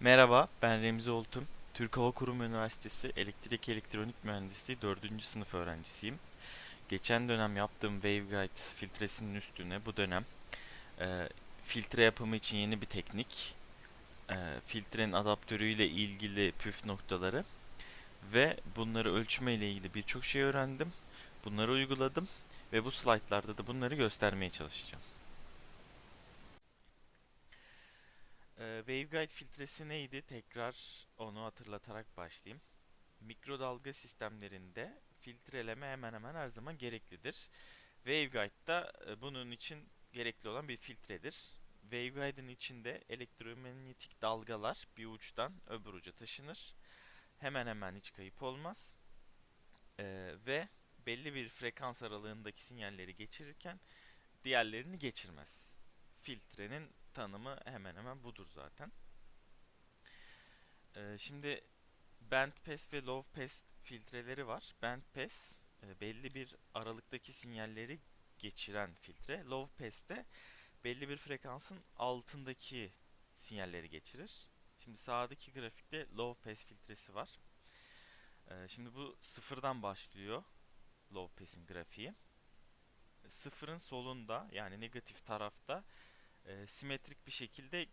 Merhaba, ben Remzi Oltum. Türk Hava Kurum Üniversitesi Elektrik Elektronik Mühendisliği 4. sınıf öğrencisiyim. Geçen dönem yaptığım waveguide filtresinin üstüne bu dönem e, filtre yapımı için yeni bir teknik, e, filtrenin adaptörüyle ilgili püf noktaları ve bunları ölçme ile ilgili birçok şey öğrendim. Bunları uyguladım ve bu slaytlarda da bunları göstermeye çalışacağım. Ee, waveguide filtresi neydi? Tekrar onu hatırlatarak başlayayım. Mikrodalga sistemlerinde filtreleme hemen hemen her zaman gereklidir. Waveguide da e, bunun için gerekli olan bir filtredir. Waveguide'in içinde elektromanyetik dalgalar bir uçtan öbür uca taşınır. Hemen hemen hiç kayıp olmaz. Ee, ve belli bir frekans aralığındaki sinyalleri geçirirken diğerlerini geçirmez. Filtrenin tanımı hemen hemen budur zaten. Ee, şimdi bandpass ve low pass filtreleri var. Bandpass e, belli bir aralıktaki sinyalleri geçiren filtre. Low pass de belli bir frekansın altındaki sinyalleri geçirir. Şimdi sağdaki grafikte low pass filtresi var. Ee, şimdi bu sıfırdan başlıyor low pass'in grafiği. Sıfırın solunda yani negatif tarafta e, simetrik bir şekilde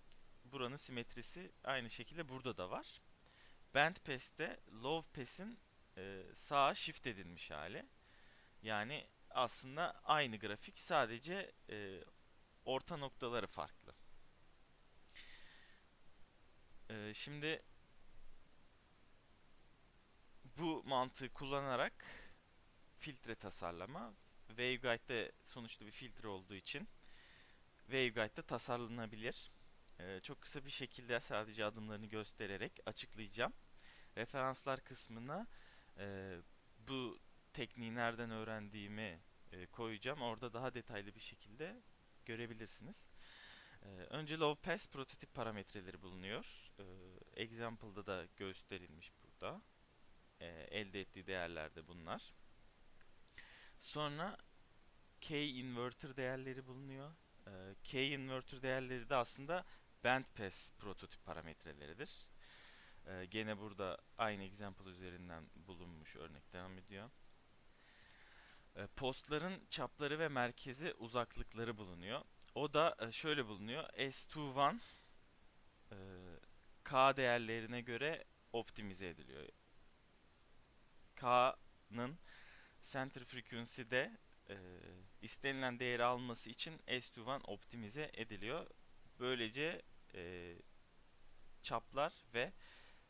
buranın simetrisi aynı şekilde burada da var. Band pass'te low pass'in e, sağa shift edilmiş hali. Yani aslında aynı grafik sadece e, orta noktaları farklı. E, şimdi bu mantığı kullanarak filtre tasarlama waveguide'de sonuçta bir filtre olduğu için waveguide'da tasarlanabilir. Ee, çok kısa bir şekilde sadece adımlarını göstererek açıklayacağım. Referanslar kısmına e, bu tekniği nereden öğrendiğimi e, koyacağım. Orada daha detaylı bir şekilde görebilirsiniz. E, önce low pass prototip parametreleri bulunuyor. E, example'da da gösterilmiş burada. E, elde ettiği değerler de bunlar. Sonra K inverter değerleri bulunuyor. Ee, K inverter değerleri de aslında bandpass prototip parametreleridir. Ee, gene burada aynı example üzerinden bulunmuş örnek devam ediyor. Ee, postların çapları ve merkezi uzaklıkları bulunuyor. O da e, şöyle bulunuyor. S21 e, K değerlerine göre optimize ediliyor. K'nın center frequency'de e, istenilen değeri alması için S21 optimize ediliyor. Böylece e, çaplar ve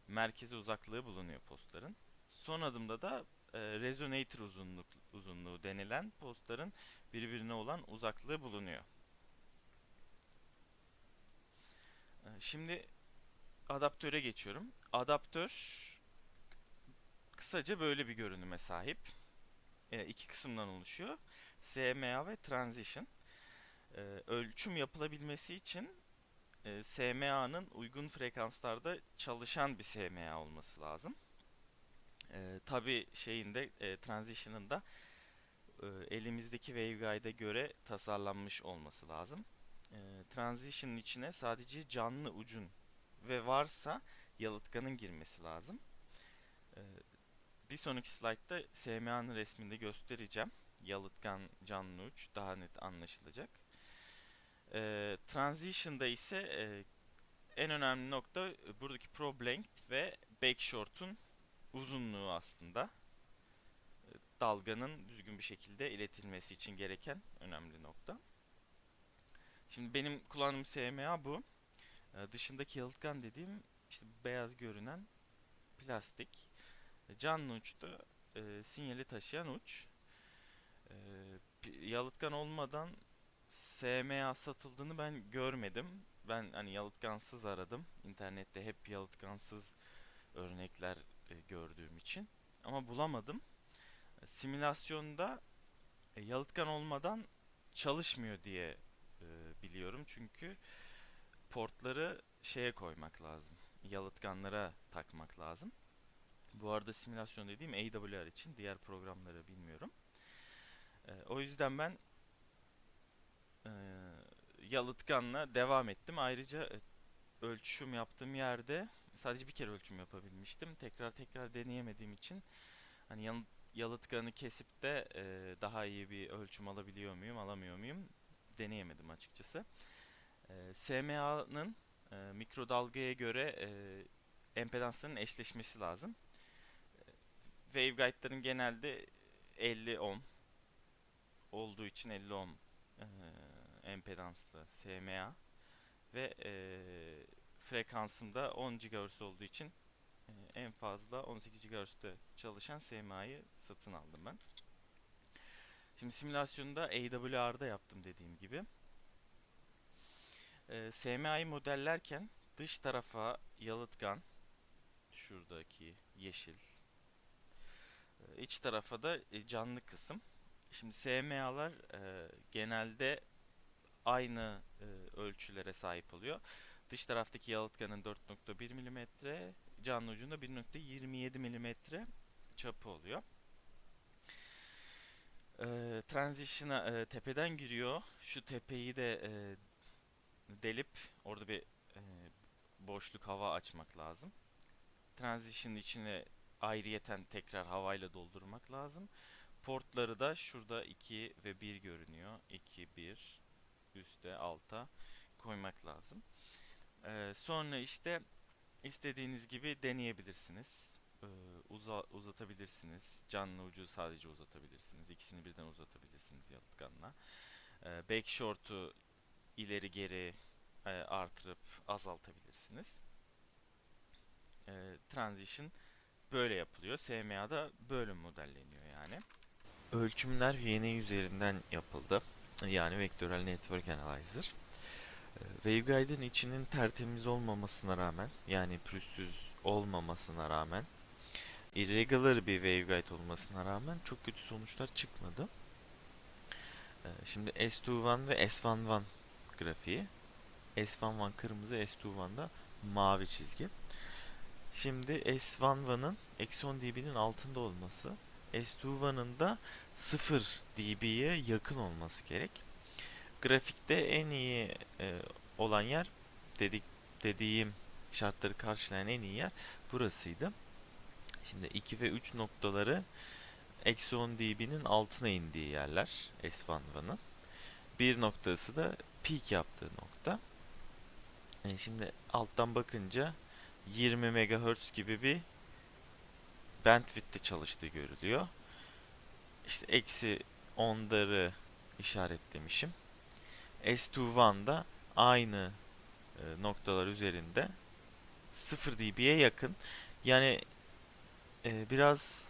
merkeze uzaklığı bulunuyor postların. Son adımda da e, resonator uzunluk, uzunluğu denilen postların birbirine olan uzaklığı bulunuyor. E, şimdi adaptöre geçiyorum. Adaptör kısaca böyle bir görünüme sahip. E, iki kısımdan oluşuyor. SMA ve Transition. E, ölçüm yapılabilmesi için e, SMA'nın uygun frekanslarda çalışan bir SMA olması lazım. E, Tabi şeyinde Transition'ın da elimizdeki waveguide'e göre tasarlanmış olması lazım. E, Transition'ın içine sadece canlı ucun ve varsa yalıtkanın girmesi lazım. Bir sonraki slaytta SMA'nın resminde göstereceğim. Yalıtkan canlı uç daha net anlaşılacak. E, transition'da ise e, en önemli nokta e, buradaki probe length ve backshort'un uzunluğu aslında. E, dalganın düzgün bir şekilde iletilmesi için gereken önemli nokta. Şimdi benim kullandığım SMA bu. E, dışındaki yalıtkan dediğim işte beyaz görünen plastik. Canlı uçta e, sinyali taşıyan uç. E, yalıtkan olmadan SMA satıldığını ben görmedim. Ben hani yalıtkansız aradım. İnternette hep yalıtkansız örnekler e, gördüğüm için. Ama bulamadım. E, simülasyonda e, yalıtkan olmadan çalışmıyor diye e, biliyorum. Çünkü portları şeye koymak lazım. Yalıtkanlara takmak lazım. Bu arada simülasyon dediğim AWR için diğer programları bilmiyorum. E, o yüzden ben e, yalıtkanla devam ettim. Ayrıca e, ölçüm yaptığım yerde sadece bir kere ölçüm yapabilmiştim. Tekrar tekrar deneyemediğim için hani yan- yalıtkanı kesip de e, daha iyi bir ölçüm alabiliyor muyum, alamıyor muyum deneyemedim açıkçası. E, SMA'nın e, mikrodalgaya göre e, empedansların eşleşmesi lazım. Waveguide'ların genelde 50 ohm olduğu için 50 ohm e, empedanslı SMA ve e, frekansım da 10 GHz olduğu için e, en fazla 18 GHz'de çalışan SMA'yı satın aldım ben. Şimdi simülasyonu da AWR'da yaptım dediğim gibi. E, SMA'yı modellerken dış tarafa yalıtkan şuradaki yeşil iç tarafa da e, canlı kısım. Şimdi SMA'lar e, genelde aynı e, ölçülere sahip oluyor. Dış taraftaki yalıtkanın 4.1 mm, canlı ucunda 1.27 mm çapı oluyor. E, transition'a e, tepeden giriyor. Şu tepeyi de e, delip orada bir e, boşluk hava açmak lazım. Transition içine ayrıyeten tekrar havayla doldurmak lazım. Portları da şurada 2 ve 1 görünüyor. 2, 1, üste, alta koymak lazım. Ee, sonra işte istediğiniz gibi deneyebilirsiniz. Ee, uza, uzatabilirsiniz. Canlı ucu sadece uzatabilirsiniz. İkisini birden uzatabilirsiniz yalıtkanla. Ee, back short'u ileri geri e, artırıp azaltabilirsiniz. Ee, transition böyle yapılıyor. SMA'da böyle modelleniyor yani. Ölçümler VNA üzerinden yapıldı. Yani Vectoral Network Analyzer. Ee, Waveguide'in içinin tertemiz olmamasına rağmen yani pürüzsüz olmamasına rağmen irregular bir waveguide olmasına rağmen çok kötü sonuçlar çıkmadı. Ee, Şimdi S21 ve S11 grafiği. S11 kırmızı, S21 da mavi çizgi. Şimdi S11'ın eksi 10 dB'nin altında olması, S21'ın da 0 dB'ye yakın olması gerek. Grafikte en iyi e, olan yer dedik dediğim şartları karşılayan en iyi yer burasıydı. Şimdi 2 ve 3 noktaları 10 dB'nin altına indiği yerler S11'ın. Bir noktası da peak yaptığı nokta. E, şimdi alttan bakınca 20 MHz gibi bir bandwidth'te çalıştığı görülüyor. İşte eksi 10'ları işaretlemişim. S21'da aynı e, noktalar üzerinde 0 dB'ye yakın. Yani e, biraz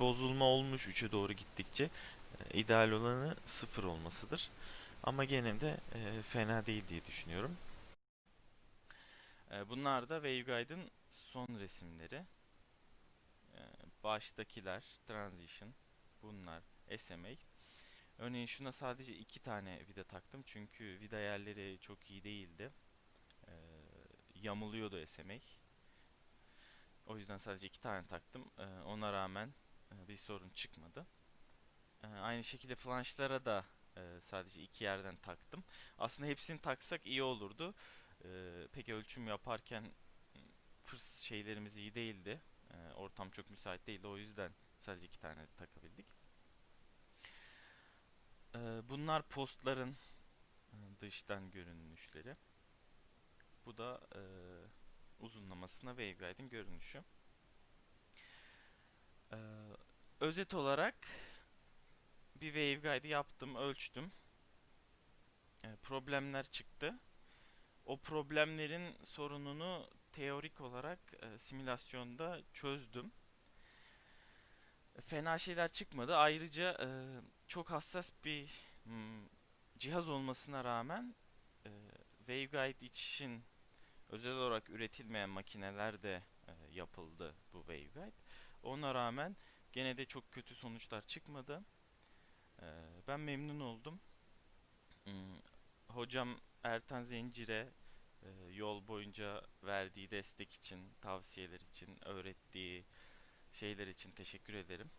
bozulma olmuş 3'e doğru gittikçe. E, ideal olanı 0 olmasıdır. Ama gene de e, fena değil diye düşünüyorum. E, bunlar da Waveguide'ın son resimleri. E, baştakiler Transition, bunlar SMA. Örneğin şuna sadece iki tane vida taktım çünkü vida yerleri çok iyi değildi. E, yamuluyordu SMA. O yüzden sadece iki tane taktım. Ona rağmen e, bir sorun çıkmadı. Aynı şekilde flanşlara da e, sadece iki yerden taktım. Aslında hepsini taksak iyi olurdu. E, pek ölçüm yaparken fırs şeylerimiz iyi değildi. E, ortam çok müsait değildi. O yüzden sadece iki tane takabildik. E, bunlar postların e, dıştan görünüşleri. Bu da e, uzunlamasına waveguide'in görünüşü. E, özet olarak bir waveguide yaptım, ölçtüm. E, problemler çıktı. O problemlerin sorununu teorik olarak e, simülasyonda çözdüm. Fena şeyler çıkmadı. Ayrıca e, çok hassas bir hmm, cihaz olmasına rağmen e, waveguide için özel olarak üretilmeyen makineler de e, yapıldı bu waveguide. Ona rağmen gene de çok kötü sonuçlar çıkmadı. E, ben memnun oldum. Hmm, hocam Ertan Zencir'e e, yol boyunca verdiği destek için, tavsiyeler için, öğrettiği şeyler için teşekkür ederim.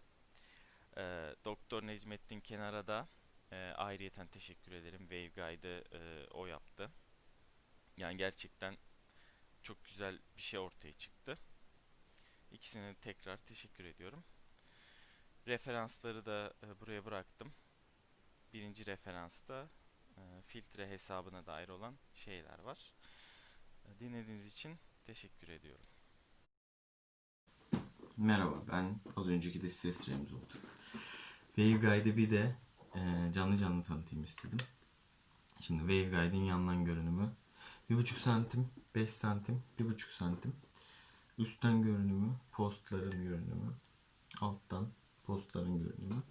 E, Doktor Necmettin Kenar'a da e, ayrıyeten teşekkür ederim. Waveguide'ı e, o yaptı. Yani gerçekten çok güzel bir şey ortaya çıktı. İkisine tekrar teşekkür ediyorum. Referansları da e, buraya bıraktım. Birinci referansta filtre hesabına dair olan şeyler var. E, Dinlediğiniz için teşekkür ediyorum. Merhaba, ben az önceki dış ses Remzi oldu. Waveguide'i bir de e, canlı canlı tanıtayım istedim. Şimdi Waveguide'in yandan görünümü 1,5 santim, 5 santim, 1,5 santim. Üstten görünümü, postların görünümü, alttan postların görünümü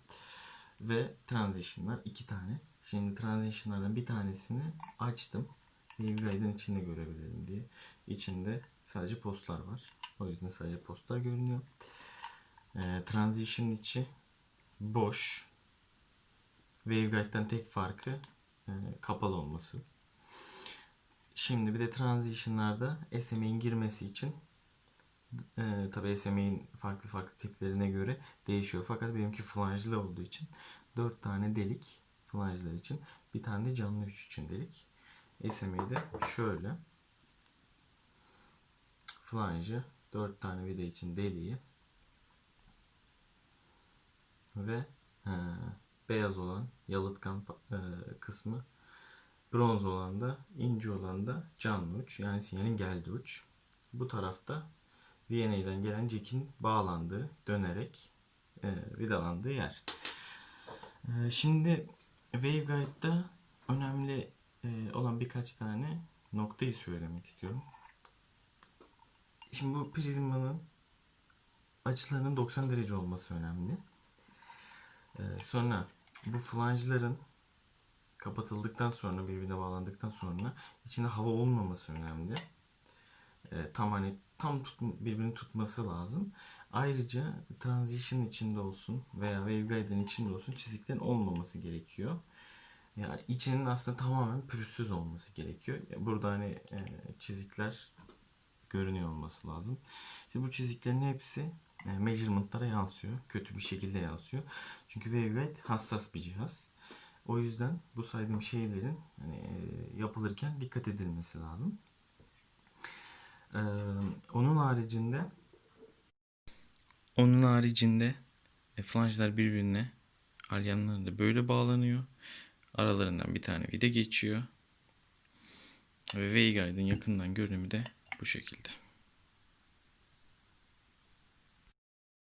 ve transition'lar iki tane. Şimdi transition'lardan bir tanesini açtım. Waveguide'in içinde görebilirim diye. İçinde sadece postlar var. O yüzden sadece postlar görünüyor. Ee, transition içi boş. Waveguide'den tek farkı e, kapalı olması. Şimdi bir de transition'larda SMA'in girmesi için e, tabi SMA'in farklı farklı tiplerine göre değişiyor. Fakat benimki flange'lı olduğu için 4 tane delik flange'lar için. Bir tane de canlı uç için delik. SMA'de şöyle flange'ı 4 tane vida için deliği ve e, beyaz olan yalıtkan e, kısmı bronz olan da ince olan da canlı uç yani sinyalin geldiği uç. Bu tarafta VNA'den gelen jack'in bağlandığı dönerek e, vidalandığı yer. E, şimdi waveguide'da önemli e, olan birkaç tane noktayı söylemek istiyorum. Şimdi bu prizmanın açılarının 90 derece olması önemli. Ee, sonra bu flange'ların kapatıldıktan sonra birbirine bağlandıktan sonra içinde hava olmaması önemli. Ee, tam hani tam tut, birbirini tutması lazım. Ayrıca transition içinde olsun veya waveguide'in içinde olsun çiziklerin olmaması gerekiyor. Yani içinin aslında tamamen pürüzsüz olması gerekiyor. Burada hani e, çizikler görünüyor olması lazım. Şimdi bu çiziklerin hepsi e, measurement'lara yansıyor. Kötü bir şekilde yansıyor. Çünkü waveguide hassas bir cihaz. O yüzden bu saydığım şeylerin hani, e, yapılırken dikkat edilmesi lazım. Ee, onun haricinde onun haricinde e, flange'lar birbirine alyanları da böyle bağlanıyor. Aralarından bir tane vida geçiyor. Ve waveguide'ın yakından görünümü de bu şekilde.